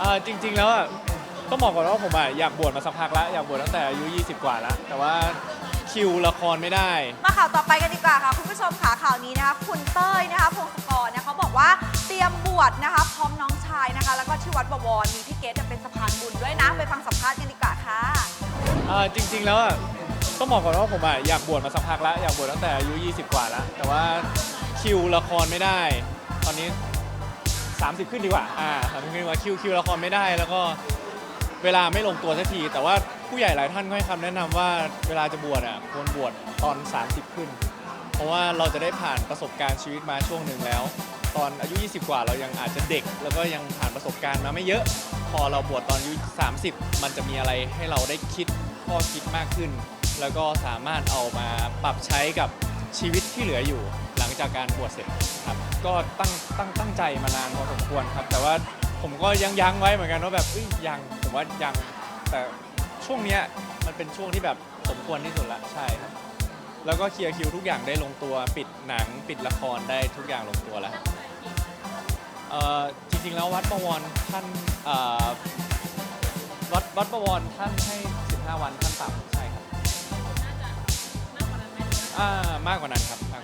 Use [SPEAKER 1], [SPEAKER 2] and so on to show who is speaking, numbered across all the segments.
[SPEAKER 1] อ่าจริง ๆ แล้วอะต้องบอกก่อนว่าผมอะอยากบวชมาสักพักแล้วอยากบวชตั้งแต่อายุ 20 กว่าแล้วแต่ว่าคิวละครไม่ได้
[SPEAKER 2] มาข่าวต่อไปกันดีกว่าค่ะ คุณผู้ชมค่ะข่าวนี้นะคะ คุณเต้ยนะคะพงศกรเนี่ยเขาบอกว่าเตรียมบวชนะคะพร้อมน้องชายนะคะ แล้วก็ที่วัดบวรมีพี่เกดเนี่ยเป็นสะพานบุญด้วยนะไปฟังสัมภาษณ์กันดีกว่าค่ะ
[SPEAKER 1] อ่าจริง ๆ แล้วอะต้องบอกก่อนว่าผมอะอยากบวชมาสักพักแล้วอยากบวชตั้งแต่อายุ 20 กว่าแล้วแต่ว่าคิวละครไม่ได้ ตอนนี้ 30 ขึ้นดีกว่า อ่าสามสิบขึ้นดีกว่าคิวคิวละครไม่ได้ แล้วก็เวลาไม่ลงตัวสักที แต่ว่าผู้ใหญ่หลายท่านก็ให้คำแนะนำว่าเวลาจะบวชอะควรบวชตอน 30 ขึ้น เพราะว่าเราจะได้ผ่านประสบการณ์ชีวิตมาช่วงหนึ่งแล้ว ตอนอายุ 20 กว่าเรายังอาจจะเด็ก แล้วก็ยังผ่านประสบการณ์มาไม่เยอะ พอเราบวชตอนอายุ 30 มันจะมีอะไรให้เราได้คิดข้อคิดมากขึ้น แล้วก็สามารถเอามาปรับใช้กับชีวิตที่เหลืออยู่ จากการบวชเสร็จครับก็ตั้งตั้งตั้งใจมานานพอสมควรครับ แต่ว่าผมก็ยังยั้งไว้เหมือนกันว่าแบบเอ้ยยังผมว่ายังแต่ช่วงเนี้ยมันเป็นช่วงที่แบบสมควรที่สุดละใช่ครับแล้วก็เคลียร์คิวทุกอย่างได้ลงตัวปิดหนังปิดละครได้ทุกอย่างลงตัวแล้วเอ่อจริงๆแล้ววัดประวรท่านเอ่อวัดวัดประวรท่านให้ 15 วันท่านต่ำใช่ครับอ่ามากกว่านั้นครับ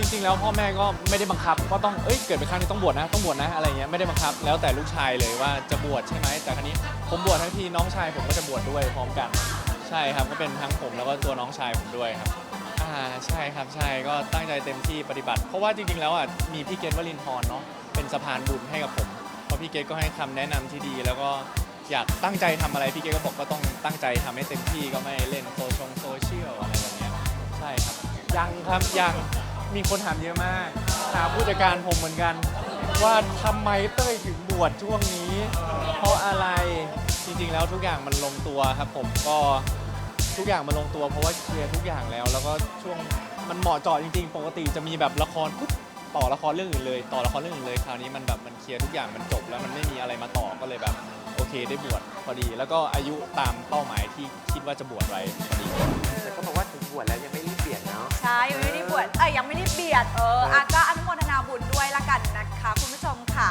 [SPEAKER 1] จริง ๆ แล้วพ่อแม่ก็ไม่ได้บังคับว่าต้องเอ้ยเกิดเป็นครั้งนี้ต้องบวชนะต้องบวชนะอะไรเงี้ยไม่ได้บังคับ แล้วแต่ลูกชายเลยว่าจะบวชใช่ไหมแต่ครั้นี้ผมบวชทั้งทีน้องชายผมก็จะบวชด้วยพร้อมกัน ใช่ครับก็เป็นทั้งผมแล้วก็ตัวน้องชายผมด้วยครับอ่าใช่ครับใช่ก็ตั้งใจเต็มที่ปฏิบัติ เพราะว่าจริง ๆ แล้วอะมีพี่เกตวลินทร์เนาะเป็นสะพานบุญให้กับผมเพราะพี่เกตก็ให้คำแนะนำที่ดี แล้วก็อยากตั้งใจทำอะไรพี่เกตก็บอกก็ต้องตั้งใจทำให้เต็มที่ก็ไม่เล่นโซเชียลอะไรแบบนี้ใช่ครับยังครับยัง มีคนถามเยอะมาก ถามผู้จัดการผมเหมือนกัน ว่าทำไมเต้ยถึงบวชช่วงนี้ เพราะอะไรจริงๆแล้วทุกอย่างมันลงตัวครับ ผมก็ทุกอย่างมันลงตัว เพราะว่าเคลียร์ทุกอย่างแล้ว แล้วก็ช่วงมันเหมาะเจาะจริง ๆ ปกติจะมีแบบละครปุ๊บต่อละครเรื่องอื่นเลย ต่อละครเรื่องอื่นเลยคราวนี้มันแบบมันเคลียร์ทุกอย่างมันจบแล้วมันไม่มีอะไรมาต่อก็เลยแบบ เคได้บวชพอดี แล้วก็อายุตามเป้าหมายที่คิดว่าจะบวชไว้พอดี
[SPEAKER 3] แต่ก็บอกว่าถึงบวชแล้วยังไม่รีบเปลี่ยนเนาะ
[SPEAKER 2] ใช่ยังไม่ได้บวชเอ้ยยังไม่ได้เบียดเอออะก็อนุโมทนาบุญด้วยละกันนะคะ คุณผู้ชมค่ะ